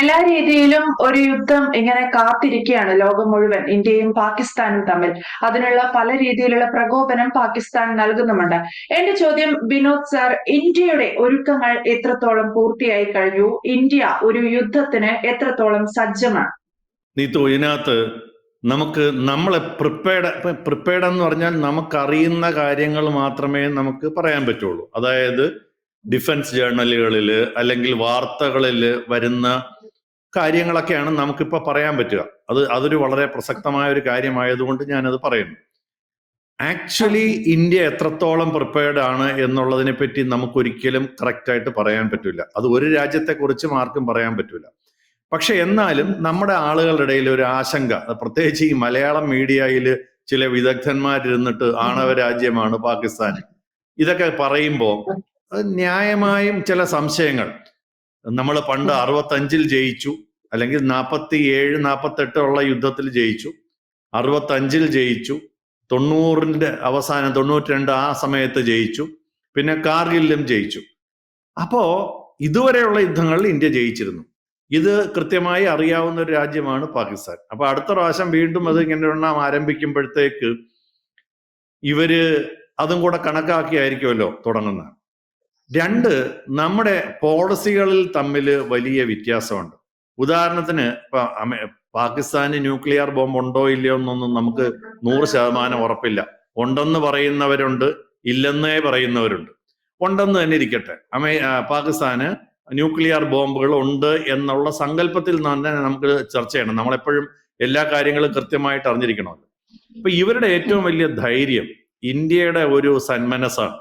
എല്ലാ രീതിയിലും ഒരു യുദ്ധം ഇങ്ങനെ കാത്തിരിക്കുകയാണ് ലോകം മുഴുവൻ ഇന്ത്യയും പാകിസ്ഥാനും തമ്മിൽ. അതിനുള്ള പല രീതിയിലുള്ള പ്രകോപനം പാകിസ്ഥാൻ നൽകുന്നുമുണ്ട്. എന്റെ ചോദ്യം വിനോദ് സാർ ഇന്ത്യയുടെ ഒരുക്കങ്ങൾ എത്രത്തോളം പൂർത്തിയായി കഴിഞ്ഞു? ഇന്ത്യ ഒരു യുദ്ധത്തിന് എത്രത്തോളം സജ്ജമാണ്? നീത്തു ഇതിനകത്ത് നമുക്ക് നമ്മളെ പ്രിപ്പയർഡ് പ്രിപ്പയർഡ് എന്ന് പറഞ്ഞാൽ നമുക്കറിയുന്ന കാര്യങ്ങൾ മാത്രമേ നമുക്ക് പറയാൻ പറ്റുള്ളൂ. അതായത് ഡിഫൻസ് ജേർണലുകളിൽ അല്ലെങ്കിൽ വാർത്തകളിൽ വരുന്ന കാര്യങ്ങളൊക്കെയാണ് നമുക്കിപ്പോൾ പറയാൻ പറ്റുക. അത് അതൊരു വളരെ പ്രസക്തമായ ഒരു കാര്യമായതുകൊണ്ട് ഞാനത് പറയുന്നു. ആക്ച്വലി ഇന്ത്യ എത്രത്തോളം പ്രിപ്പയർഡ് ആണ് എന്നുള്ളതിനെ പറ്റി നമുക്കൊരിക്കലും കറക്റ്റായിട്ട് പറയാൻ പറ്റില്ല അത് ഒരു രാജ്യത്തെ കുറിച്ചും ആർക്കും പറയാൻ പറ്റില്ല പക്ഷെ എന്നാലും നമ്മുടെ ആളുകളുടെ ഇടയിൽ ഒരു ആശങ്ക. പ്രത്യേകിച്ച് ഈ മലയാളം മീഡിയയിൽ ചില വിദഗ്ധന്മാരിരുന്നിട്ട് ആണവ രാജ്യമാണ് പാകിസ്ഥാൻ ഇതൊക്കെ പറയുമ്പോൾ ന്യായമായും ചില സംശയങ്ങൾ. നമ്മൾ പണ്ട് അറുപത്തഞ്ചിൽ ജയിച്ചു. അല്ലെങ്കിൽ നാൽപ്പത്തി ഏഴ് നാൽപ്പത്തെട്ട് ഉള്ള യുദ്ധത്തിൽ ജയിച്ചു. അറുപത്തഞ്ചിൽ ജയിച്ചു. തൊണ്ണൂറിന്റെ അവസാനം തൊണ്ണൂറ്റി രണ്ട് ആ സമയത്ത് ജയിച്ചു. പിന്നെ കാർഗിലും ജയിച്ചു. അപ്പോൾ ഇതുവരെയുള്ള യുദ്ധങ്ങളിൽ ഇന്ത്യ ജയിച്ചിരുന്നു. ഇത് കൃത്യമായി അറിയാവുന്ന ഒരു രാജ്യമാണ് പാകിസ്ഥാൻ. അപ്പൊ അടുത്ത പ്രാവശ്യം വീണ്ടും അത് ഇങ്ങനെ എണ്ണം ആരംഭിക്കുമ്പോഴത്തേക്ക് ഇവർ അതും കൂടെ കണക്കാക്കിയായിരിക്കുമല്ലോ തുടങ്ങുന്നത്. രണ്ട് നമ്മുടെ പോളിസികളിൽ തമ്മിൽ വലിയ വ്യത്യാസമുണ്ട്. ഉദാഹരണത്തിന് ഇപ്പൊ പാകിസ്ഥാന് ന്യൂക്ലിയർ ബോംബ് ഉണ്ടോ ഇല്ലയോ എന്നൊന്നും നമുക്ക് നൂറ് ശതമാനം ഉറപ്പില്ല. ഉണ്ടെന്ന് പറയുന്നവരുണ്ട് ഇല്ലെന്നേ പറയുന്നവരുണ്ട്. ഉണ്ടെന്ന് തന്നെ ഇരിക്കട്ടെ. അമേ പാകിസ്ഥാന് ന്യൂക്ലിയർ ബോംബുകൾ ഉണ്ട് എന്നുള്ള സങ്കല്പത്തിൽ തന്നെ നമുക്ക് ചർച്ച ചെയ്യണം. നമ്മളെപ്പോഴും എല്ലാ കാര്യങ്ങളും കൃത്യമായിട്ട് അറിഞ്ഞിരിക്കണമല്ലോ. ഇപ്പൊ ഇവരുടെ ഏറ്റവും വലിയ ധൈര്യം ഇന്ത്യയുടെ ഒരു സന്മനസ്സാണ്.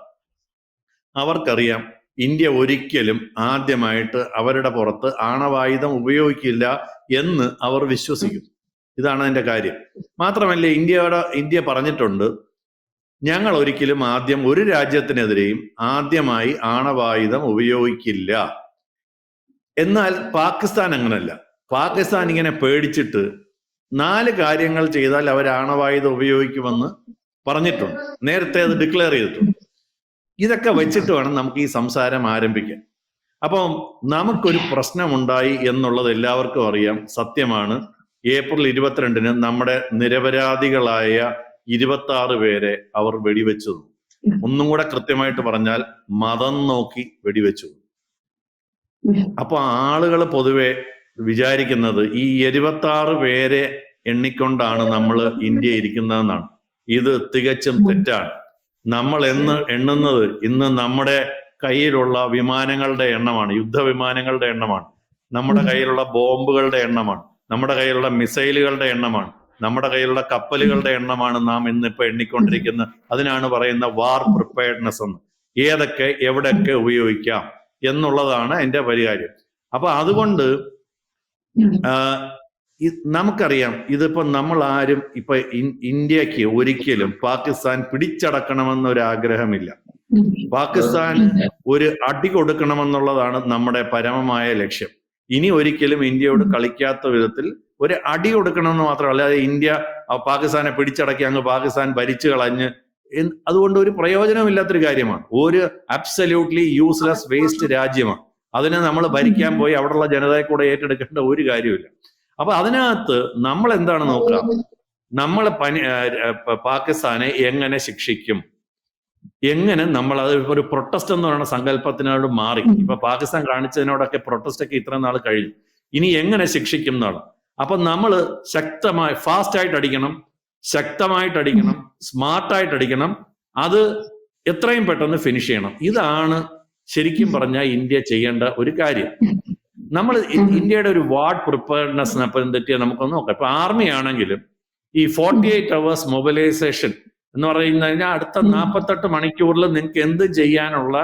അവർക്കറിയാം ഇന്ത്യ ഒരിക്കലും ആദ്യമായിട്ട് അവരുടെ പുറത്ത് ആണവായുധം ഉപയോഗിക്കില്ല എന്ന് അവർ വിശ്വസിക്കുന്നു ഇതാണ് അതിന്റെ കാര്യം. മാത്രമല്ല ഇന്ത്യയുടെ ഇന്ത്യ പറഞ്ഞിട്ടുണ്ട് ഞങ്ങൾ ഒരിക്കലും ആദ്യം ഒരു രാജ്യത്തിനെതിരെയും ആദ്യമായി ആണവായുധം ഉപയോഗിക്കില്ല. എന്നാൽ പാകിസ്ഥാൻ അങ്ങനല്ല. പാകിസ്ഥാൻ ഇങ്ങനെ പേടിച്ചിട്ട് നാല് കാര്യങ്ങൾ ചെയ്താൽ അവർ ആണവായുധം ഉപയോഗിക്കുമെന്ന് പറഞ്ഞിട്ടുണ്ട്. നേരത്തെ അത് ഡിക്ലെയർ ചെയ്തിട്ടുണ്ട്. ഇതൊക്കെ വെച്ചിട്ട് വേണം നമുക്ക് ഈ സംസാരം ആരംഭിക്കാൻ. അപ്പം നമുക്കൊരു പ്രശ്നമുണ്ടായി എന്നുള്ളത് എല്ലാവർക്കും അറിയാം. സത്യമാണ്. ഏപ്രിൽ ഇരുപത്തിരണ്ടിന് നമ്മുടെ നിരപരാധികളായ ഇരുപത്തി ആറ് പേരെ അവർ വെടിവെച്ചു. ഒന്നും കൂടെ കൃത്യമായിട്ട് പറഞ്ഞാൽ മതം നോക്കി വെടിവെച്ചു. അപ്പൊ ആളുകൾ പൊതുവെ വിചാരിക്കുന്നത് ഈ ഇരുപത്തി ആറ് പേരെ എണ്ണിക്കൊണ്ടാണ് നമ്മൾ ഇന്ത്യ ഇരിക്കുന്നതെന്നാണ്. ഇത് തികച്ചും തെറ്റാണ്. നമ്മൾ എന്ന് എണ്ണുന്നത് ഇന്ന് നമ്മുടെ കയ്യിലുള്ള വിമാനങ്ങളുടെ എണ്ണമാണ് യുദ്ധവിമാനങ്ങളുടെ എണ്ണമാണ്. നമ്മുടെ കയ്യിലുള്ള ബോംബുകളുടെ എണ്ണമാണ്. നമ്മുടെ കയ്യിലുള്ള മിസൈലുകളുടെ എണ്ണമാണ്. നമ്മുടെ കയ്യിലുള്ള കപ്പലുകളുടെ എണ്ണമാണ് നാം ഇന്ന് ഇന്നിപ്പോ എണ്ണിക്കൊണ്ടിരിക്കുന്ന അതിനാണ് പറയുന്ന വാർ പ്രിപ്പയർഡ്നെസ് എന്ന്. ഏതൊക്കെ എവിടെയൊക്കെ ഉപയോഗിക്കാം എന്നുള്ളതാണ് എന്റെ പരിഹാരം അപ്പൊ അതുകൊണ്ട് നമുക്കറിയാം ഇതിപ്പോ നമ്മൾ ആരും ഇപ്പൊ ഇന്ത്യയ്ക്ക് ഒരിക്കലും പാകിസ്ഥാൻ പിടിച്ചടക്കണമെന്നൊരു ആഗ്രഹമില്ല പാകിസ്ഥാൻ ഒരു അടി കൊടുക്കണമെന്നുള്ളതാണ് നമ്മുടെ പരമമായ ലക്ഷ്യം. ഇനി ഒരിക്കലും ഇന്ത്യയോട് കളിക്കാത്ത വിധത്തിൽ ഒരു അടി കൊടുക്കണമെന്ന് മാത്രമല്ല അല്ലാതെ ഇന്ത്യ പാകിസ്ഥാനെ പിടിച്ചടക്കി അങ്ങ് പാകിസ്ഥാൻ ഭരിച്ചു കളഞ്ഞ് അതുകൊണ്ട് ഒരു പ്രയോജനമില്ലാത്തൊരു കാര്യമാണ്. ഒരു അബ്സല്യൂട്ട്ലി യൂസ്ലെസ് വേസ്റ്റ് രാജ്യമാണ്. അതിനെ നമ്മൾ ഭരിക്കാൻ പോയി അവിടെയുള്ള ജനതയെ കൂടെ ഏറ്റെടുക്കേണ്ട ഒരു കാര്യമില്ല അപ്പൊ അതിനകത്ത് നമ്മൾ എന്താണ് നോക്കുക? നമ്മൾ പനി പാകിസ്ഥാനെ എങ്ങനെ ശിക്ഷിക്കും? എങ്ങനെ നമ്മൾ അത് ഒരു പ്രൊട്ടസ്റ്റ് എന്ന് പറയുന്ന സങ്കല്പത്തിനോട് മാറി. ഇപ്പൊ പാകിസ്ഥാൻ കാണിച്ചതിനോടൊക്കെ പ്രൊട്ടസ്റ്റ് ഒക്കെ ഇത്ര നാൾ കഴിഞ്ഞു. ഇനി എങ്ങനെ ശിക്ഷിക്കും എന്നാണ് അപ്പൊ നമ്മൾ ശക്തമായി ഫാസ്റ്റ് ആയിട്ട് അടിക്കണം ശക്തമായിട്ട് അടിക്കണം സ്മാർട്ടായിട്ട് അടിക്കണം അത് എത്രയും പെട്ടെന്ന് ഫിനിഷ് ചെയ്യണം. ഇതാണ് ശരിക്കും പറഞ്ഞാൽ ഇന്ത്യ ചെയ്യേണ്ട ഒരു കാര്യം. നമ്മൾ ഇന്ത്യയുടെ ഒരു വാർഡ് പ്രിപ്പയർനെസ്സിനെ പറ്റിയാൽ നമുക്കൊന്ന് നോക്കാം. ഇപ്പൊ ആർമി ആണെങ്കിലും ഈ ഫോർട്ടി എയ്റ്റ് അവേഴ്സ് മൊബിലൈസേഷൻ എന്ന് പറയുന്ന കഴിഞ്ഞാൽ അടുത്ത നാൽപ്പത്തെട്ട് മണിക്കൂറിൽ നിങ്ങൾക്ക് എന്ത് ചെയ്യാനുള്ള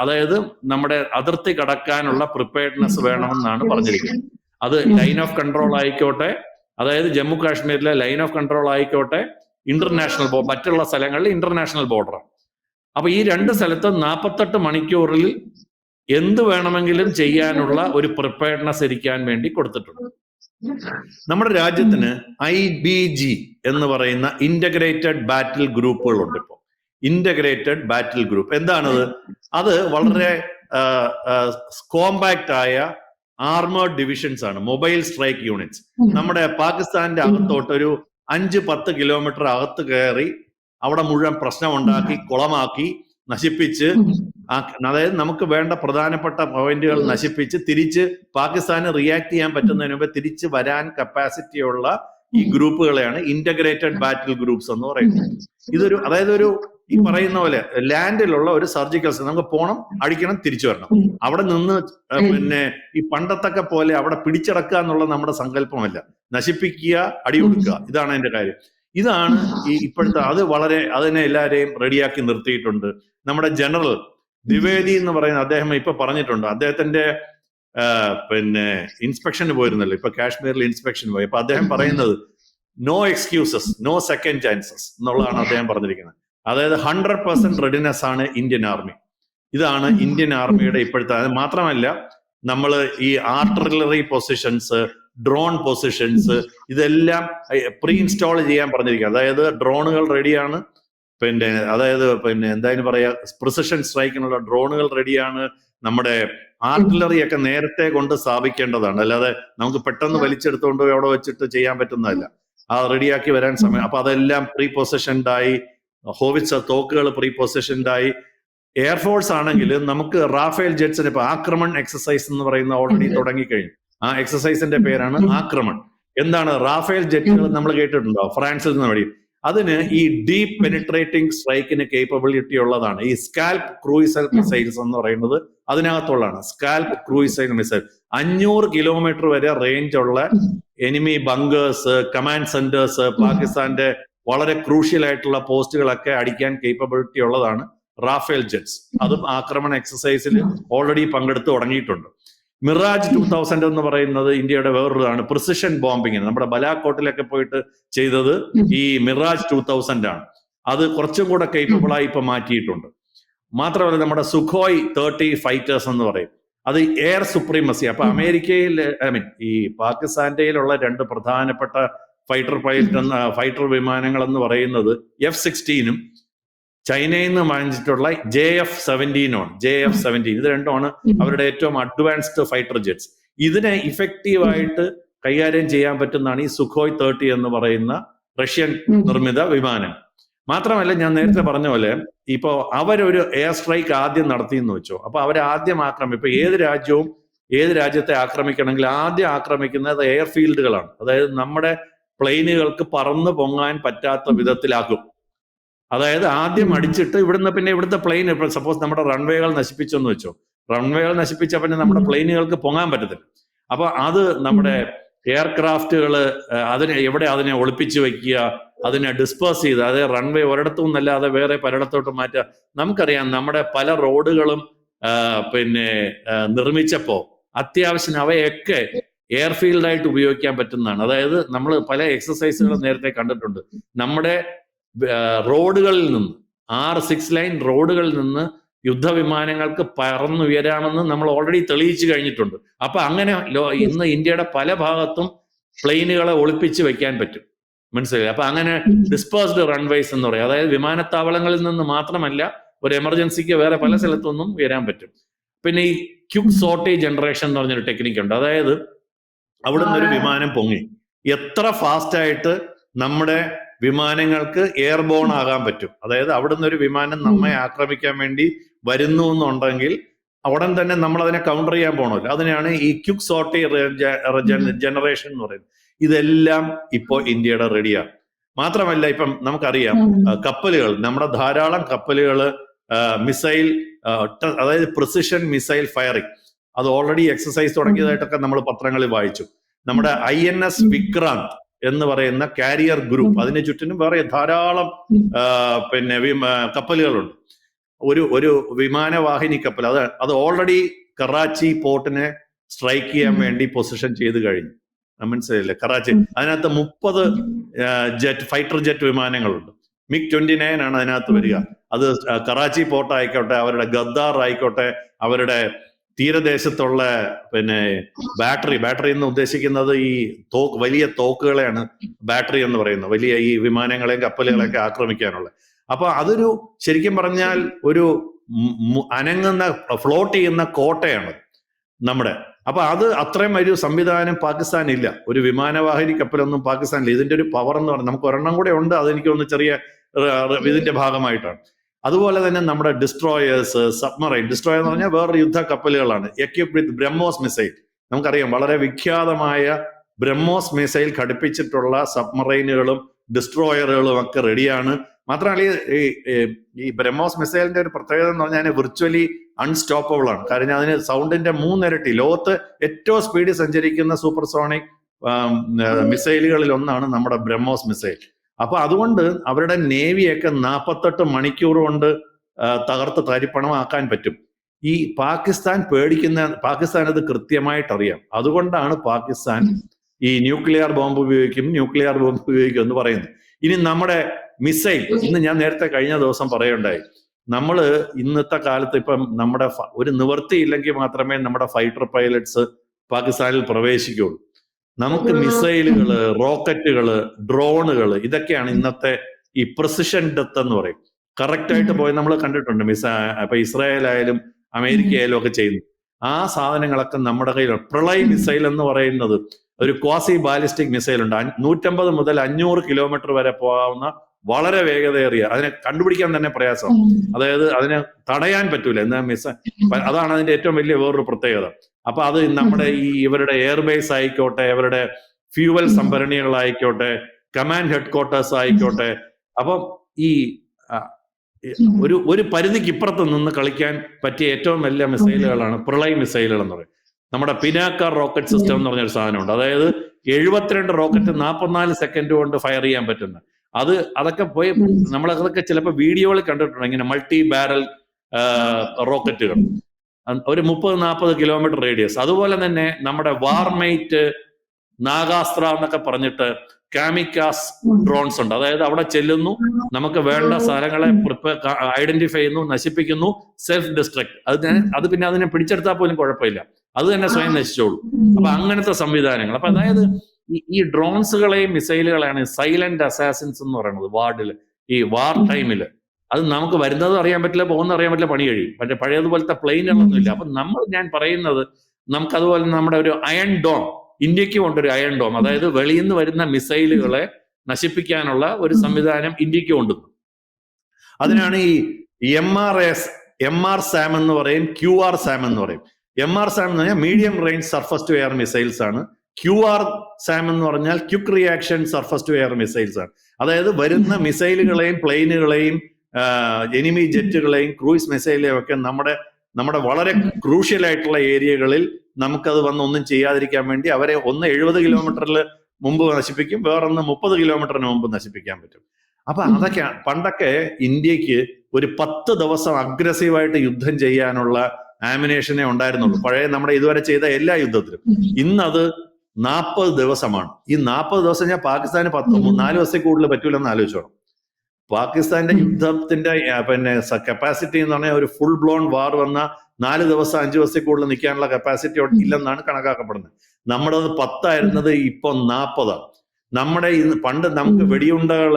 അതായത് നമ്മുടെ അതിർത്തി കടക്കാനുള്ള പ്രിപ്പയർഡ്നെസ് വേണമെന്നാണ് പറഞ്ഞിരിക്കുന്നത്. അത് ലൈൻ ഓഫ് കൺട്രോൾ ആയിക്കോട്ടെ അതായത് ജമ്മു കാശ്മീരിലെ ലൈൻ ഓഫ് കൺട്രോൾ ആയിക്കോട്ടെ ഇന്റർനാഷണൽ ബോർഡർ മറ്റുള്ള സ്ഥലങ്ങളിൽ ഇന്റർനാഷണൽ ബോർഡറാണ്. അപ്പൊ ഈ രണ്ട് സ്ഥലത്തും നാൽപ്പത്തെട്ട് മണിക്കൂറിൽ എന്ത് വേണമെങ്കിലും ചെയ്യാനുള്ള ഒരു പ്രിപ്പയർഡ്നെസ് ഇരിക്കാൻ വേണ്ടി കൊടുത്തിട്ടുണ്ട്. നമ്മുടെ രാജ്യത്തിന് ഐ ബി ജി എന്ന് പറയുന്ന ഇന്റഗ്രേറ്റഡ് ബാറ്റിൽ ഗ്രൂപ്പുകൾ ഉണ്ട് ഇപ്പോൾ ഇന്റഗ്രേറ്റഡ് ബാറ്റിൽ ഗ്രൂപ്പ് എന്താണത്? അത് വളരെ കോമ്പാക്റ്റ് ആയ ആർമേഡ് ഡിവിഷൻസ് ആണ്. മൊബൈൽ സ്ട്രൈക്ക് യൂണിറ്റ്സ് നമ്മുടെ പാകിസ്ഥാന്റെ അകത്തോട്ട് ഒരു അഞ്ച് പത്ത് കിലോമീറ്റർ അകത്ത് കയറി അവിടെ മുഴുവൻ പ്രശ്നമുണ്ടാക്കി കുളമാക്കി നശിപ്പിച്ച് ആ അതായത് നമുക്ക് വേണ്ട പ്രധാനപ്പെട്ട പോയിന്റുകൾ നശിപ്പിച്ച് തിരിച്ച് പാകിസ്ഥാന് റിയാക്ട് ചെയ്യാൻ പറ്റുന്നതിന് മുമ്പ് തിരിച്ച് വരാൻ കപ്പാസിറ്റി ഉള്ള ഈ ഗ്രൂപ്പുകളെയാണ് ഇന്റഗ്രേറ്റഡ് ബാറ്റിൽ ഗ്രൂപ്പ്സ് എന്ന് പറയുന്നത്. ഇതൊരു അതായത് ഒരു ഈ പറയുന്ന പോലെ ലാൻഡിലുള്ള ഒരു സർജിക്കൽ നമുക്ക് പോണം അടിക്കണം തിരിച്ചു വരണം. അവിടെ നിന്ന് പിന്നെ ഈ പണ്ടത്തൊക്കെ പോലെ അവിടെ പിടിച്ചടക്കുക എന്നുള്ള നമ്മുടെ സങ്കല്പമല്ല. നശിപ്പിക്കുക അടിയൊടുക്കുക. ഇതാണ് അതിന്റെ കാര്യം. ഇതാണ് ഈ ഇപ്പോഴത്തെ അത് വളരെ അതിനെ എല്ലാവരെയും റെഡിയാക്കി നിർത്തിയിട്ടുണ്ട്. നമ്മുടെ ജനറൽ ദ്വിവേദി എന്ന് പറയുന്ന അദ്ദേഹം ഇപ്പൊ പറഞ്ഞിട്ടുണ്ട്. അദ്ദേഹത്തിന്റെ പിന്നെ ഇൻസ്പെക്ഷന് പോയിരുന്നല്ലോ. ഇപ്പൊ കാശ്മീരിൽ ഇൻസ്പെക്ഷൻ പോയി. അപ്പൊ അദ്ദേഹം പറയുന്നത് no excuses no second chances എന്നുള്ളതാണ് അദ്ദേഹം പറഞ്ഞിരിക്കുന്നത്. അതായത് ഹൺഡ്രഡ് പെർസെന്റ് റെഡിനെസ് ആണ് ഇന്ത്യൻ ആർമി. ഇതാണ് ഇന്ത്യൻ ആർമിയുടെ ഇപ്പോഴത്തെ മാത്രമല്ല നമ്മൾ ഈ ആർട്ടിലറി പൊസിഷൻസ് ഡ്രോൺ പൊസിഷൻസ് ഇതെല്ലാം പ്രീ ഇൻസ്റ്റാൾ ചെയ്യാൻ പറഞ്ഞിരിക്കുക അതായത് ഡ്രോണുകൾ റെഡിയാണ് പിന്നെ അതായത് പിന്നെ എന്തായാലും പറയാ പ്രിസിഷൻ സ്ട്രൈക്കിനുള്ള ഡ്രോണുകൾ റെഡിയാണ് നമ്മുടെ ആർട്ടിലറി ഒക്കെ നേരത്തെ കൊണ്ട് സ്ഥാപിക്കേണ്ടതാണ്. അല്ലാതെ നമുക്ക് പെട്ടെന്ന് വലിച്ചെടുത്തുകൊണ്ട് അവിടെ വെച്ചിട്ട് ചെയ്യാൻ പറ്റുന്നതല്ല. ആ റെഡിയാക്കി വരാൻ സമയം. അപ്പൊ അതെല്ലാം പ്രീ പൊസിഷൻഡായി ഹോവിച്ച തോക്കുകൾ പ്രീ പൊസിഷൻഡായി എയർഫോഴ്സ് ആണെങ്കിൽ നമുക്ക് റാഫേൽ ജെറ്റ്സിന് ഇപ്പൊ ആക്രമൺ എക്സസൈസ് എന്ന് പറയുന്ന ഓൾറെഡി തുടങ്ങിക്കഴിഞ്ഞു. ആ എക്സസൈസിന്റെ പേരാണ് ആക്രമൺ. എന്താണ്? റാഫേൽ ജെറ്റുകൾ നമ്മൾ കേട്ടിട്ടുണ്ടോ? ഫ്രാൻസിൽ നിന്ന് വഴി. അതിന് ഈ ഡീപ് പെനിട്രേറ്റിംഗ് സ്ട്രൈക്കിന് കേപ്പബിലിറ്റി ഉള്ളതാണ്. ഈ സ്കാൽപ് ക്രൂയിസൽ മിസൈൽസ് എന്ന് പറയുന്നത് അതിനകത്തുള്ളതാണ്. സ്കാൽപ് ക്രൂയിസൽ മിസൈൽ അഞ്ഞൂറ് കിലോമീറ്റർ വരെ റേഞ്ച് ഉള്ള എനിമി ബങ്കേഴ്സ് കമാൻഡ് സെന്റേഴ്സ് പാകിസ്ഥാന്റെ വളരെ ക്രൂഷ്യൽ ആയിട്ടുള്ള പോസ്റ്റുകളൊക്കെ അടിക്കാൻ കേപ്പബിലിറ്റി ഉള്ളതാണ് റാഫേൽ ജെറ്റ്സ് അതും ആക്രമണ എക്സസൈസിൽ ഓൾറെഡി പങ്കെടുത്ത് തുടങ്ങിയിട്ടുണ്ട്. മിറാജ് ടൂ തൗസൻഡ് എന്ന് പറയുന്നത് ഇന്ത്യയുടെ വേറൊരിതാണ്. പ്രിസിഷൻ ബോംബിങ് നമ്മുടെ ബലാക്കോട്ടിലൊക്കെ പോയിട്ട് ചെയ്തത് ഈ മിറാജ് ടൂ തൗസൻഡ് ആണ്. അത് കുറച്ചും കൂടെ കേപ്പബിൾ ആയി ഇപ്പൊ മാറ്റിയിട്ടുണ്ട്. മാത്രമല്ല നമ്മുടെ സുഖോയ് തേർട്ടി ഫൈറ്റേഴ്സ് എന്ന് പറയും. അത് എയർ സുപ്രീമസി അപ്പൊ അമേരിക്കയിൽ ഐ മീൻ ഈ പാകിസ്ഥാന്റെയിലുള്ള രണ്ട് പ്രധാനപ്പെട്ട ഫൈറ്റർ പൈലറ്റ് ഫൈറ്റർ വിമാനങ്ങൾ എന്ന് പറയുന്നത് എഫ് സിക്സ്റ്റീനും ചൈനയിൽ നിന്ന് വാങ്ങിച്ചിട്ടുള്ള ജെ എഫ് സെവന്റീനാണ് ജെ എഫ് സെവന്റീൻ. ഇത് രണ്ടുമാണ് അവരുടെ ഏറ്റവും അഡ്വാൻസ്ഡ് ഫൈറ്റർ ജെറ്റ്സ് ഇതിനെ ഇഫക്റ്റീവായിട്ട് കൈകാര്യം ചെയ്യാൻ പറ്റുന്നതാണ് ഈ സുഖോയ് തേർട്ടി എന്ന് പറയുന്ന റഷ്യൻ നിർമ്മിത വിമാനം. മാത്രമല്ല ഞാൻ നേരത്തെ പറഞ്ഞ പോലെ ഇപ്പോ അവരൊരു എയർ സ്ട്രൈക്ക് ആദ്യം നടത്തി എന്ന് വെച്ചോ. അപ്പൊ അവർ ആദ്യം ആക്രമി ഇപ്പൊ ഏത് രാജ്യവും ഏത് രാജ്യത്തെ ആക്രമിക്കണമെങ്കിൽ ആദ്യം ആക്രമിക്കുന്നത് എയർ ഫീൽഡുകളാണ് അതായത് നമ്മുടെ പ്ലെയിനുകൾക്ക് പറന്നു പൊങ്ങാൻ പറ്റാത്ത വിധത്തിലാക്കും. അതായത് ആദ്യം അടിച്ചിട്ട് ഇവിടുന്ന് പിന്നെ ഇവിടുത്തെ പ്ലെയിൻ ഇപ്പോൾ സപ്പോസ് നമ്മുടെ റൺവേകൾ നശിപ്പിച്ചെന്ന് വെച്ചോ. റൺവേകൾ നശിപ്പിച്ച പിന്നെ നമ്മുടെ പ്ലെയിനുകൾക്ക് പൊങ്ങാൻ പറ്റത്തില്ല. അപ്പൊ അത് നമ്മുടെ എയർക്രാഫ്റ്റുകൾ അതിനെ എവിടെ അതിനെ ഒളിപ്പിച്ചു വെക്കുക അതിനെ ഡിസ്പേഴ്സ് ചെയ്ത് അതായത് റൺവേ ഒരിടത്തും നിന്നല്ലാതെ വേറെ പലയിടത്തോട്ട് മാറ്റുക. നമുക്കറിയാം നമ്മുടെ പല റോഡുകളും പിന്നെ നിർമ്മിച്ചപ്പോൾ നിർമ്മിച്ചപ്പോ അത്യാവശ്യം അവയൊക്കെ എയർഫീൽഡായിട്ട് ഉപയോഗിക്കാൻ പറ്റുന്നതാണ്. അതായത് നമ്മൾ പല എക്സസൈസുകളും നേരത്തെ കണ്ടിട്ടുണ്ട്. നമ്മുടെ റോഡുകളിൽ നിന്ന് ആർ സിക്സ് ലൈൻ റോഡുകളിൽ നിന്ന് യുദ്ധവിമാനങ്ങൾക്ക് പറന്നുയരാമെന്ന് നമ്മൾ ഓൾറെഡി തെളിയിച്ചു കഴിഞ്ഞിട്ടുണ്ട്. അപ്പൊ അങ്ങനെ ഇന്ന് ഇന്ത്യയുടെ പല ഭാഗത്തും പ്ലെയിനുകളെ ഒളിപ്പിച്ച് വെക്കാൻ പറ്റും. മനസ്സിലായി? അപ്പൊ അങ്ങനെ ഡിസ്പേഴ്സ്ഡ് റൺവേസ് എന്ന് പറയും. അതായത് വിമാനത്താവളങ്ങളിൽ നിന്ന് മാത്രമല്ല ഒരു എമർജൻസിക്ക് വേറെ പല സ്ഥലത്തൊന്നും ഉയരാൻ പറ്റും. പിന്നെ ഈ ക്യുക്ക് സോർട്ടി ജനറേഷൻ എന്ന് പറഞ്ഞൊരു ടെക്നിക് ഉണ്ട്. അതായത് അവിടുന്ന് ഒരു വിമാനം പൊങ്ങി. എത്ര ഫാസ്റ്റ് ആയിട്ട് നമ്മുടെ വിമാനങ്ങൾക്ക് എയർബോൺ ആകാൻ പറ്റും. അതായത് അവിടുന്ന് ഒരു വിമാനം നമ്മെ ആക്രമിക്കാൻ വേണ്ടി വരുന്നു എന്നുണ്ടെങ്കിൽ ഉടൻ തന്നെ നമ്മൾ അതിനെ കൗണ്ടർ ചെയ്യാൻ പോകണമല്ലോ അതിനാണ് ഈ ക്യുക് സോർട്ടി ജനറേഷൻ എന്ന് പറയുന്നത്. ഇതെല്ലാം ഇപ്പോൾ ഇന്ത്യയുടെ റെഡിയാണ് മാത്രമല്ല ഇപ്പം നമുക്കറിയാം കപ്പലുകൾ നമ്മുടെ ധാരാളം കപ്പലുകൾ മിസൈൽ അതായത് പ്രിസിഷൻ മിസൈൽ ഫയറിംഗ് അത് ഓൾറെഡി എക്സസൈസ് തുടങ്ങിയതായിട്ടൊക്കെ നമ്മൾ പത്രങ്ങളിൽ വായിച്ചു. നമ്മുടെ ഐ എൻ എസ് വിക്രാന്ത് എന്ന് പറയുന്ന കാരിയർ ഗ്രൂപ്പ് അതിന് ചുറ്റിനും വേറെ ധാരാളം പിന്നെ കപ്പലുകളുണ്ട്. ഒരു ഒരു വിമാനവാഹിനി കപ്പൽ. അത് അത് ഓൾറെഡി കറാച്ചി പോർട്ടിനെ സ്ട്രൈക്ക് ചെയ്യാൻ വേണ്ടി പൊസിഷൻ ചെയ്ത് കഴിഞ്ഞു. മനസ്സിലായില്ലേ? കറാച്ചി. അതിനകത്ത് മുപ്പത് ജെറ്റ് ഫൈറ്റർ ജെറ്റ് വിമാനങ്ങളുണ്ട്. മിഗ് ട്വന്റി നയൻ ആണ് അതിനകത്ത് വരിക. അത് കറാച്ചി പോർട്ട് ആയിക്കോട്ടെ അവരുടെ ഗദ്ദാർ ആയിക്കോട്ടെ അവരുടെ തീരദേശത്തുള്ള പിന്നെ ബാറ്ററി ബാറ്ററി എന്ന് ഉദ്ദേശിക്കുന്നത് ഈ തോക്ക് വലിയ തോക്കുകളെയാണ് ബാറ്ററി എന്ന് പറയുന്നത്. വലിയ ഈ വിമാനങ്ങളെയും കപ്പലുകളെയൊക്കെ ആക്രമിക്കാനുള്ള. അപ്പൊ അതൊരു ശരിക്കും പറഞ്ഞാൽ ഒരു അനങ്ങുന്ന ഫ്ലോട്ട് ചെയ്യുന്ന കോട്ടയാണ് നമ്മുടെ. അപ്പൊ അത് അത്രയും ഒരു സംവിധാനം പാകിസ്ഥാനില്ല ഒരു വിമാനവാഹിനി കപ്പലൊന്നും പാകിസ്ഥാനില്ല. ഇതിന്റെ ഒരു പവർ എന്ന് പറഞ്ഞാൽ നമുക്ക് ഒരെണ്ണം കൂടെ ഉണ്ട്. അതെനിക്ക് ഒന്ന് ചെറിയ ഇതിന്റെ ഭാഗമായിട്ടാണ്. അതുപോലെ തന്നെ നമ്മുടെ ഡിസ്ട്രോയേഴ്സ് സബ്മറൈൻ ഡിസ്ട്രോയർ എന്ന് പറഞ്ഞാൽ വേറെ യുദ്ധ കപ്പലുകളാണ് എക്യുപ് വിത്ത് ബ്രഹ്മോസ് മിസൈൽ നമുക്കറിയാം വളരെ വിഖ്യാതമായ ബ്രഹ്മോസ് മിസൈൽ ഘടിപ്പിച്ചിട്ടുള്ള സബ്മറൈനുകളും ഡിസ്ട്രോയറുകളും ഒക്കെ റെഡിയാണ് മാത്രമല്ല ഈ ഈ- ബ്രഹ്മോസ് മിസൈലിന്റെ ഒരു പ്രത്യേകത എന്ന് പറഞ്ഞാൽ വിർച്വലി അൺസ്റ്റോപ്പബിൾ ആണ് കാരണം അതിന് സൗണ്ടിന്റെ മൂന്നിരട്ടി ലോകത്ത് ഏറ്റവും സ്പീഡിൽ സഞ്ചരിക്കുന്ന സൂപ്പർസോണിക് മിസൈലുകളിൽ ഒന്നാണ് നമ്മുടെ ബ്രഹ്മോസ് മിസൈൽ അപ്പൊ അതുകൊണ്ട് അവരുടെ നേവിയൊക്കെ നാൽപ്പത്തെട്ട് മണിക്കൂർ കൊണ്ട് തകർത്ത് തരിപ്പണമാക്കാൻ പറ്റും. ഈ പാകിസ്ഥാൻ പേടിക്കുന്ന പാകിസ്ഥാൻ അത് കൃത്യമായിട്ട് അറിയാം അതുകൊണ്ടാണ് പാകിസ്ഥാൻ ഈ ന്യൂക്ലിയർ ബോംബ് ഉപയോഗിക്കും ന്യൂക്ലിയർ ബോംബ് ഉപയോഗിക്കും എന്ന് പറയുന്നത്. ഇനി നമ്മുടെ മിസൈൽ ഇന്ന് ഞാൻ നേരത്തെ കഴിഞ്ഞ ദിവസം പറയുണ്ടായി. നമ്മൾ ഇന്നത്തെ കാലത്ത് ഇപ്പം നമ്മുടെ ഒരു ഒരു നിവൃത്തിയില്ലെങ്കിൽ മാത്രമേ നമ്മുടെ ഫൈറ്റർ പൈലറ്റ്സ് പാകിസ്ഥാനിൽ പ്രവേശിക്കുള്ളൂ നമുക്ക് മിസൈലുകൾ റോക്കറ്റുകൾ ഡ്രോണുകൾ ഇതൊക്കെയാണ് ഇന്നത്തെ ഈ പ്രസിഷൻ ഡെത്ത് എന്ന് പറയും. കറക്റ്റ് ആയിട്ട് പോയി നമ്മൾ കണ്ടിട്ടുണ്ട്. മിസ ഇപ്പൊ ഇസ്രായേൽ ആയാലും അമേരിക്ക ഒക്കെ ചെയ്യുന്നു. ആ സാധനങ്ങളൊക്കെ നമ്മുടെ കയ്യിലുണ്ട്. പ്രളയ മിസൈൽ എന്ന് പറയുന്നത് ഒരു ക്വാസി ബാലിസ്റ്റിക് മിസൈൽ ഉണ്ട്. നൂറ്റമ്പത് മുതൽ അഞ്ഞൂറ് കിലോമീറ്റർ വരെ പോകാവുന്ന വളരെ വേഗതയേറിയ അതിനെ കണ്ടുപിടിക്കാൻ തന്നെ പ്രയാസം. അതായത് അതിനെ തടയാൻ പറ്റൂല. എന്താ മിസ് അതാണ് അതിന്റെ ഏറ്റവും വലിയ വേറൊരു പ്രത്യേകത. അപ്പൊ അത് നമ്മുടെ ഈ ഇവരുടെ എയർബേസ് ആയിക്കോട്ടെ ഇവരുടെ ഫ്യൂവൽ സംഭരണികളായിക്കോട്ടെ കമാൻഡ് ഹെഡ്ക്വാർട്ടേഴ്സ് ആയിക്കോട്ടെ. അപ്പം ഈ ഒരു ഒരു പരിധിക്ക് ഇപ്പുറത്ത് നിന്ന് കളിക്കാൻ പറ്റിയ ഏറ്റവും വലിയ മിസൈലുകളാണ് പ്രളയ് മിസൈലുകൾ എന്ന് പറയും. നമ്മുടെ പിനാക്ക റോക്കറ്റ് സിസ്റ്റം എന്ന് പറഞ്ഞൊരു സാധനമുണ്ട് അതായത് എഴുപത്തിരണ്ട് റോക്കറ്റ് നാൽപ്പത്തിനാല് സെക്കൻഡ് കൊണ്ട് ഫയർ ചെയ്യാൻ പറ്റുന്ന. അത് അതൊക്കെ പോയി നമ്മൾ അതൊക്കെ ചിലപ്പോൾ വീഡിയോകളിൽ കണ്ടിട്ടുണ്ട്. ഇങ്ങനെ മൾട്ടി ബാരൽ റോക്കറ്റുകൾ ഒരു മുപ്പത് നാൽപ്പത് കിലോമീറ്റർ റേഡിയസ് അതുപോലെ തന്നെ നമ്മുടെ വാർമേറ്റ് നാഗാസ്ത്ര എന്നൊക്കെ പറഞ്ഞിട്ട് കാമിക്കാസ് ഡ്രോൺസ് ഉണ്ട്. അതായത് അവിടെ ചെല്ലുന്നു നമുക്ക് വേണ്ട സാധനങ്ങളെ ഐഡന്റിഫൈ ചെയ്യുന്നു നശിപ്പിക്കുന്നു സെൽഫ് ഡിസ്ട്രക്ട് അത് അത് പിന്നെ അതിനെ പിടിച്ചെടുത്താൽ പോലും കുഴപ്പമില്ല. അത് തന്നെ സ്വയം നശിച്ചോളൂ. അപ്പൊ അങ്ങനത്തെ സംവിധാനങ്ങൾ. അപ്പൊ അതായത് ഈ- ഡ്രോൺസുകളെയും മിസൈലുകളെയാണ് സൈലന്റ് അസാസിൻസ് എന്ന് പറയുന്നത് വാർഡിൽ ഈ വാർ ടൈമിൽ. അത് നമുക്ക് വരുന്നതും അറിയാൻ പറ്റില്ല പോകുന്നതും അറിയാൻ പറ്റില്ല പണി കഴിയും. പക്ഷേ പഴയതുപോലത്തെ പ്ലെയിനുകളൊന്നും ഇല്ല. അപ്പൊ നമ്മൾ ഞാൻ പറയുന്നത് നമുക്ക് അതുപോലെ നമ്മുടെ ഒരു അയൺ ഡോം ഇന്ത്യയ്ക്ക് കൊണ്ടൊരു അയൺ ഡോം അതായത് വെളിയിൽ നിന്ന് വരുന്ന മിസൈലുകളെ നശിപ്പിക്കാനുള്ള ഒരു സംവിധാനം ഇന്ത്യയ്ക്ക് ഉണ്ട്. അതിനാണ് ഈ M R S M R SAM എന്ന് പറയും ക്യു ആർ സാം എന്ന് പറയും. എം ആർ സാം എന്ന് പറഞ്ഞാൽ medium range surface to air missiles ആണ്. ക്യു ആർ സാം എന്ന് പറഞ്ഞാൽ quick reaction surface to air missiles ആണ്. അതായത് വരുന്ന മിസൈലുകളെയും പ്ലെയിനുകളെയും എനിമി ജെറ്റുകളെയും ക്രൂയിസ് മിസൈലെയും ഒക്കെ നമ്മുടെ നമ്മുടെ വളരെ ക്രൂഷ്യൽ ആയിട്ടുള്ള ഏരിയകളിൽ നമുക്കത് വന്ന് ഒന്നും ചെയ്യാതിരിക്കാൻ വേണ്ടി അവരെ ഒന്ന് എഴുപത് കിലോമീറ്ററിൽ മുമ്പ് നശിപ്പിക്കും വേറൊന്ന് മുപ്പത് കിലോമീറ്ററിന് മുമ്പ് നശിപ്പിക്കാൻ പറ്റും. അപ്പൊ അതൊക്കെ പണ്ടൊക്കെ ഇന്ത്യയ്ക്ക് ഒരു പത്ത് ദിവസം അഗ്രസീവായിട്ട് യുദ്ധം ചെയ്യാനുള്ള ആമിനേഷനെ ഉണ്ടായിരുന്നുള്ളൂ. പഴയ നമ്മുടെ ഇതുവരെ ചെയ്ത എല്ലാ യുദ്ധത്തിലും. ഇന്നത് നാൽപ്പത് ദിവസമാണ്. ഈ നാൽപ്പത് ദിവസം ഞാൻ പാകിസ്ഥാന് പത്ത് നാല് ദിവസത്തെ കൂടുതൽ പറ്റൂലെന്ന് ആലോചിച്ചോണം പാകിസ്ഥാന്റെ യുദ്ധത്തിന്റെ പിന്നെ കപ്പാസിറ്റി എന്ന് പറഞ്ഞാൽ ഒരു ഫുൾ ബ്ലോൺ വാർ വന്ന നാല് ദിവസം അഞ്ച് ദിവസത്തിൽ കൂടുതൽ നിൽക്കാനുള്ള കപ്പാസിറ്റി അവിടെ ഇല്ലെന്നാണ് കണക്കാക്കപ്പെടുന്നത്. നമ്മുടെ പത്തായിരുന്നത് ഇപ്പൊ നാൽപ്പതാണ് നമ്മുടെ ഇന്ന് പണ്ട് നമുക്ക് വെടിയുണ്ടകൾ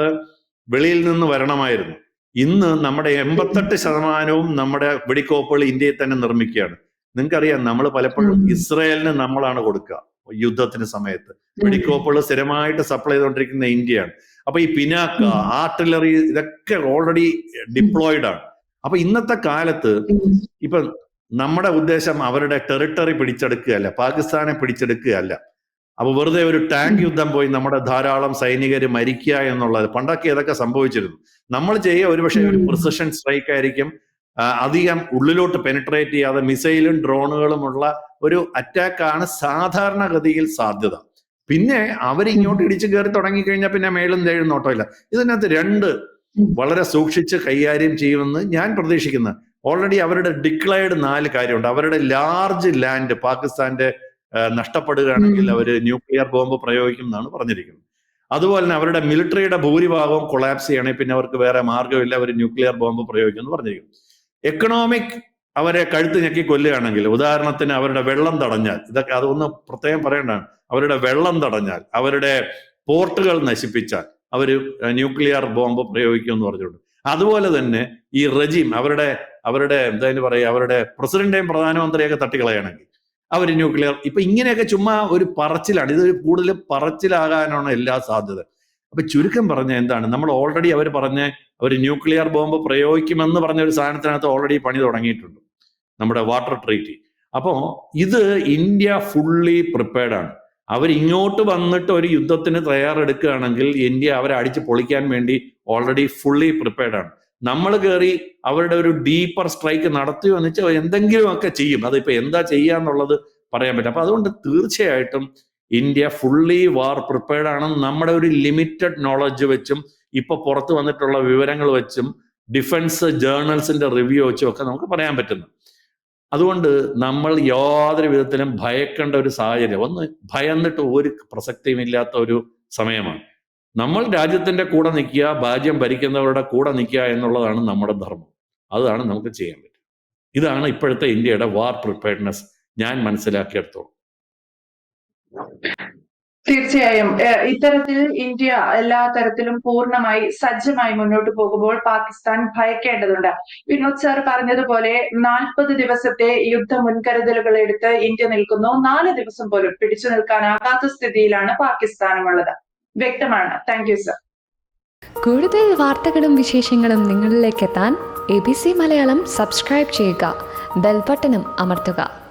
വെളിയിൽ നിന്ന് വരണമായിരുന്നു. ഇന്ന് നമ്മുടെ എൺപത്തെട്ട് ശതമാനവും നമ്മുടെ വെടിക്കോപ്പുകൾ ഇന്ത്യയിൽ തന്നെ നിർമ്മിക്കുകയാണ്. നിങ്ങൾക്കറിയാം നമ്മൾ പലപ്പോഴും ഇസ്രായേലിന് ഇസ്രയേലിന് നമ്മളാണ് കൊടുക്കുക യുദ്ധത്തിന് സമയത്ത്. വെടിക്കോപ്പുകൾ സ്ഥിരമായിട്ട് സപ്ലൈ ചെയ്തുകൊണ്ടിരിക്കുന്ന ഇന്ത്യയാണ്. അപ്പൊ ഈ പിനാക്ക ആർട്ടിലറി ഇതൊക്കെ ഓൾറെഡി ഡിപ്ലോയിഡ് ആണ്. അപ്പൊ ഇന്നത്തെ കാലത്ത് ഇപ്പൊ നമ്മുടെ ഉദ്ദേശം അവരുടെ ടെറിട്ടറി പിടിച്ചെടുക്കുകയല്ല പാകിസ്ഥാനെ പിടിച്ചെടുക്കുകയല്ല. അപ്പൊ വെറുതെ ഒരു ടാങ്ക് യുദ്ധം പോയി നമ്മുടെ ധാരാളം സൈനികർ മരിക്കുക എന്നുള്ളത് പണ്ടൊക്കെ ഇതൊക്കെ സംഭവിച്ചിരുന്നു. നമ്മൾ ചെയ്യുക ഒരുപക്ഷെ ഒരു പ്രിസിഷൻ സ്ട്രൈക്ക് ആയിരിക്കും. അധികം ഉള്ളിലോട്ട് പെനിട്രേറ്റ് ചെയ്യാതെ മിസൈലും ഡ്രോണുകളുമുള്ള ഒരു അറ്റാക്കാണ് സാധാരണഗതിയിൽ സാധ്യത. പിന്നെ അവർ ഇങ്ങോട്ട് ഇടിച്ചു കയറി തുടങ്ങിക്കഴിഞ്ഞാൽ പിന്നെ മേളും തേഴും നോട്ടമില്ല. ഇതിനകത്ത് രണ്ട് വളരെ സൂക്ഷിച്ച് കൈകാര്യം ചെയ്യുമെന്ന് ഞാൻ പ്രതീക്ഷിക്കുന്നത് ഓൾറെഡി അവരുടെ ഡിക്ലയർഡ് നാല് കാര്യമുണ്ട്. അവരുടെ ലാർജ് ലാൻഡ് പാകിസ്ഥാന്റെ നഷ്ടപ്പെടുകയാണെങ്കിൽ അവർ ന്യൂക്ലിയർ ബോംബ് പ്രയോഗിക്കും എന്നാണ് പറഞ്ഞിരിക്കുന്നത്. അതുപോലെ തന്നെ അവരുടെ മിലിറ്ററിയുടെ ഭൂരിഭാഗവും കൊളാപ്സ് ചെയ്യണേ പിന്നെ അവർക്ക് വേറെ മാർഗമില്ല. അവർ ന്യൂക്ലിയർ ബോംബ് പ്രയോഗിക്കും എന്ന് പറഞ്ഞിരിക്കുന്നു. എക്കണോമിക് അവരെ കഴുത്ത് ഞെക്കി കൊല്ലുകയാണെങ്കിൽ ഉദാഹരണത്തിന് അവരുടെ വെള്ളം തടഞ്ഞാൽ ഇതൊക്കെ അതൊന്ന് പ്രത്യേകം പറയേണ്ടതാണ്. അവരുടെ വെള്ളം തടഞ്ഞാൽ അവരുടെ പോർട്ടുകൾ നശിപ്പിച്ചാൽ അവർ ന്യൂക്ലിയർ ബോംബ് പ്രയോഗിക്കും എന്ന് പറഞ്ഞിട്ടുണ്ട് അതുപോലെ തന്നെ ഈ റജീം അവരുടെ അവരുടെ എന്തായാലും പറയുക അവരുടെ പ്രസിഡന്റേയും പ്രധാനമന്ത്രിയൊക്കെ തട്ടിക്കളയാണെങ്കിൽ അവർ ന്യൂക്ലിയർ ഇപ്പൊ ഇങ്ങനെയൊക്കെ ചുമ്മാ ഒരു പറച്ചിലാണ്. ഇത് കൂടുതൽ പറച്ചിലാകാനാണ് എല്ലാ സാധ്യത അപ്പൊ ചുരുക്കം പറഞ്ഞ എന്താണ് നമ്മൾ ഓൾറെഡി അവർ പറഞ്ഞ അവർ ന്യൂക്ലിയർ ബോംബ് പ്രയോഗിക്കുമെന്ന് പറഞ്ഞ ഒരു സാധനത്തിനകത്ത് ഓൾറെഡി പണി തുടങ്ങിയിട്ടുണ്ട്. നമ്മുടെ വാട്ടർ ട്രീറ്റി. അപ്പോ ഇത് ഇന്ത്യ ഫുള്ളി പ്രിപ്പയർഡാണ് ഇങ്ങോട്ട് വന്നിട്ട് ഒരു യുദ്ധത്തിന് തയ്യാറെടുക്കുകയാണെങ്കിൽ ഇന്ത്യ അവരെ അടിച്ച് പൊളിക്കാൻ വേണ്ടി ഓൾറെഡി ഫുള്ളി പ്രിപ്പയർഡാണ് നമ്മൾ കയറി അവരുടെ ഒരു ഡീപ്പർ സ്ട്രൈക്ക് നടത്തിയോ എന്ന് വെച്ചാൽ എന്തെങ്കിലുമൊക്കെ ചെയ്യും. അതിപ്പോ എന്താ ചെയ്യാന്നുള്ളത് പറയാൻ പറ്റും. അപ്പൊ അതുകൊണ്ട് തീർച്ചയായിട്ടും ഇന്ത്യ ഫുള്ളി വാർ പ്രിപ്പയർഡ് ആണ്. നമ്മുടെ ഒരു ലിമിറ്റഡ് നോളജ് വെച്ചും ഇപ്പൊ പുറത്തു വന്നിട്ടുള്ള വിവരങ്ങൾ വെച്ചും ഡിഫൻസ് ജേർണൽസിന്റെ റിവ്യൂ വെച്ചും ഒക്കെ നമുക്ക് പറയാൻ പറ്റുന്നു. അതുകൊണ്ട് നമ്മൾ യാതൊരു വിധത്തിലും ഭയക്കേണ്ട ഒരു സാഹചര്യം. ഒന്ന് ഭയന്നിട്ട് ഒരു പ്രസക്തിയും ഇല്ലാത്ത ഒരു സമയമാണ്. നമ്മൾ രാജ്യത്തിന്റെ കൂടെ നിൽക്കുക രാജ്യം ഭരിക്കുന്നവരുടെ കൂടെ നിൽക്കുക എന്നുള്ളതാണ് നമ്മുടെ ധർമ്മം. അതാണ് നമുക്ക് ചെയ്യാൻ പറ്റും ഇതാണ് ഇപ്പോഴത്തെ ഇന്ത്യയുടെ വാർ പ്രിപ്പയർഡ്നെസ് ഞാൻ മനസ്സിലാക്കിയെടുത്തോളം. തീർച്ചയായും. ഇത്തരത്തിൽ ഇന്ത്യ എല്ലാ തരത്തിലും പൂർണമായി സജ്ജമായി മുന്നോട്ട് പോകുമ്പോൾ പാകിസ്ഥാൻ ഭയക്കേണ്ടതുണ്ട്. വിനോദ് സാർ പറഞ്ഞതുപോലെ നാൽപ്പത് ദിവസത്തെ യുദ്ധ മുൻകരുതലുകൾ എടുത്ത് ഇന്ത്യ നിൽക്കുന്നു. നാല് ദിവസം പോലും പിടിച്ചു നിൽക്കാനാകാത്ത സ്ഥിതിയിലാണ് പാകിസ്ഥാനുമുള്ളത്. വ്യക്തമാണ്. Thank you sir. കൂടുതൽ വാർത്തകളും വിശേഷങ്ങളും നിങ്ങളിലേക്ക് എത്താൻ A B C Malayalam subscribe ചെയ്യുക. ബെൽബട്ടനും അമർത്തുക.